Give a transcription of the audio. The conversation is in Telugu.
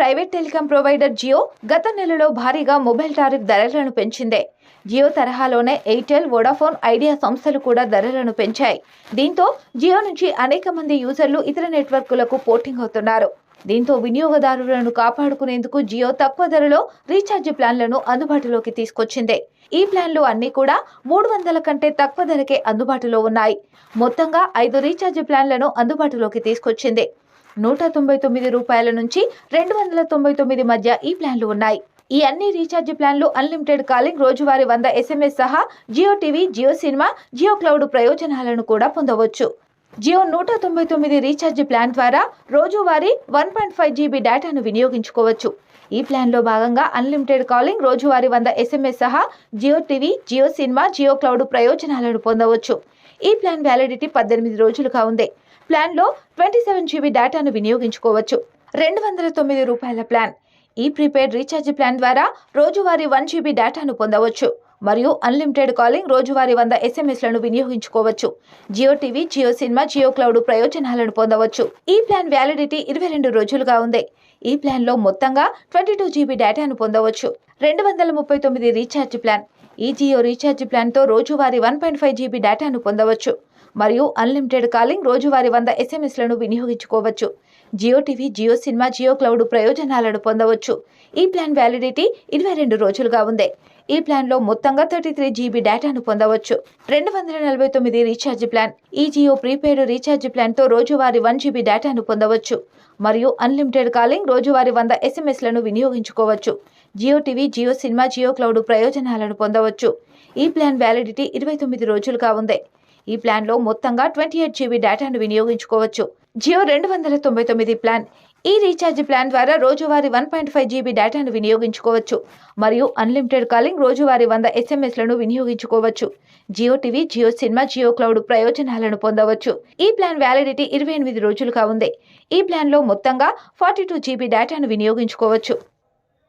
ప్రైవేట్ టెలికాం ప్రొవైడర్ జియో గత నెలలో భారీగా మొబైల్ టారిఫ్ ధరలను పెంచిందే. జియో తరహాలోనే ఎయిర్టెల్ వోడాఫోన్ ఐడియా సంస్థలు కూడా ధరలను పెంచాయి. దీంతో జియో నుంచి అనేక మంది యూజర్లు ఇతర నెట్వర్క్లకు పోర్టింగ్ అవుతున్నారు. దీంతో వినియోగదారులను కాపాడుకునేందుకు జియో తక్కువ ధరలో రీఛార్జ్ ప్లాన్లను అందుబాటులోకి తీసుకొచ్చింది. ఈ ప్లాన్లు అన్నీ కూడా మూడు వందల కంటే తక్కువ ధరకే అందుబాటులో ఉన్నాయి. మొత్తంగా ఐదు రీఛార్జ్ ప్లాన్లను అందుబాటులోకి తీసుకొచ్చింది. నూట తొంభై తొమ్మిది రూపాయల నుంచి రెండు వందల తొంభై తొమ్మిది మధ్య ఈ ప్లాన్లు ఉన్నాయి. ఈ అన్ని రీఛార్జ్ ప్లాన్లు అన్లిమిటెడ్ కాలింగ్ రోజువారీ వంద ఎస్ఎంఎస్ సహా Jio TV Jio cinema Jio cloud ప్రయోజనాలను కూడా పొందవచ్చు. జియో నూట తొంభై తొమ్మిది రీఛార్జ్ ప్లాన్ ద్వారా రోజువారీ వన్ పాయింట్ ఫైవ్ జీబీ డేటాను వినియోగించుకోవచ్చు. ఈ ప్లాన్లో భాగంగా అన్లిమిటెడ్ కాలింగ్ రోజువారీ వంద ఎస్ఎంఎస్ సహా Jio TV Jio cinema Jio cloud ప్రయోజనాలను పొందవచ్చు. ఈ ప్లాన్ వ్యాలిడిటీ పద్దెనిమిది రోజులుగా ఉంది. ప్లాన్లో ట్వంటీ సెవెన్ జీబీ డేటాను వినియోగించుకోవచ్చు. రెండు వందల తొమ్మిది రూపాయల ప్లాన్. ఈ ప్రీపెయిడ్ రీఛార్జ్ ప్లాన్ ద్వారా రోజువారీ వన్ జీబీ డేటాను పొందవచ్చు. మరియు అన్లిమిటెడ్ కాలింగ్ రోజువారీ వంద ఎస్ఎంఎస్లను వినియోగించుకోవచ్చు. Jio TV Jio cinema Jio cloud ప్రయోజనాలను పొందవచ్చు. ఈ ప్లాన్ వ్యాలిడిటీ ఇరవై రెండు రోజులుగా ఉంది. ఈ ప్లాన్లో మొత్తంగా ట్వంటీ టూ జీబీ డేటాను పొందవచ్చు. రెండు వందల ముప్పై తొమ్మిది రీఛార్జ్ ప్లాన్. ఈ జియో రీఛార్జ్ ప్లాన్తో రోజువారీ వన్ పాయింట్ ఫైవ్ జీబీ డేటాను పొందవచ్చు. మరియు అన్లిమిటెడ్ కాలింగ్ రోజువారీ వంద ఎస్ఎంఎస్లను వినియోగించుకోవచ్చు. Jio TV Jio cinema Jio cloud ప్రయోజనాలను పొందవచ్చు. ఈ ప్లాన్ వ్యాలిడిటీ ఇరవై రెండు రోజులుగా ఉంది. ఈ ప్లాన్లో మొత్తంగా థర్టీ త్రీ జీబీ డేటాను పొందవచ్చు. రెండు వందల నలభై తొమ్మిది రీఛార్జ్ ప్లాన్ ఈ జియో ప్రీపెయిడ్ రీఛార్జ్ ప్లాన్తో రోజువారీ వన్ జీబీ డేటాను పొందవచ్చు. మరియు అన్లిమిటెడ్ కాలింగ్ రోజువారీ వంద ఎస్ఎంఎస్లను వినియోగించుకోవచ్చు. Jio TV Jio cinema Jio cloud ప్రయోజనాలను పొందవచ్చు. ఈ ప్లాన్ వ్యాలిడిటీ ఇరవై తొమ్మిది రోజులుగా ఉంది. ఈ ప్లాన్లో మొత్తంగా ట్వంటీ ఎయిట్ జీబీ డేటాను వినియోగించుకోవచ్చు. జియో రెండు వందల తొంభై తొమ్మిది ప్లాన్. ఈ రీఛార్జ్ ప్లాన్ ద్వారా రోజువారీ వన్ పాయింట్ ఫైవ్ జీబీ డేటాను వినియోగించుకోవచ్చు మరియు అన్లిమిటెడ్ కాలింగ్ రోజువారీ వంద ఎస్ఎంఎస్లను వినియోగించుకోవచ్చు. Jio TV Jio cinema Jio cloud ప్రయోజనాలను పొందవచ్చు. ఈ ప్లాన్ వ్యాలిడిటీ ఇరవై ఎనిమిది రోజులుగా ఉంది. ఈ ప్లాన్లో మొత్తంగా ఫార్టీ టూ జీబీ డేటాను వినియోగించుకోవచ్చు.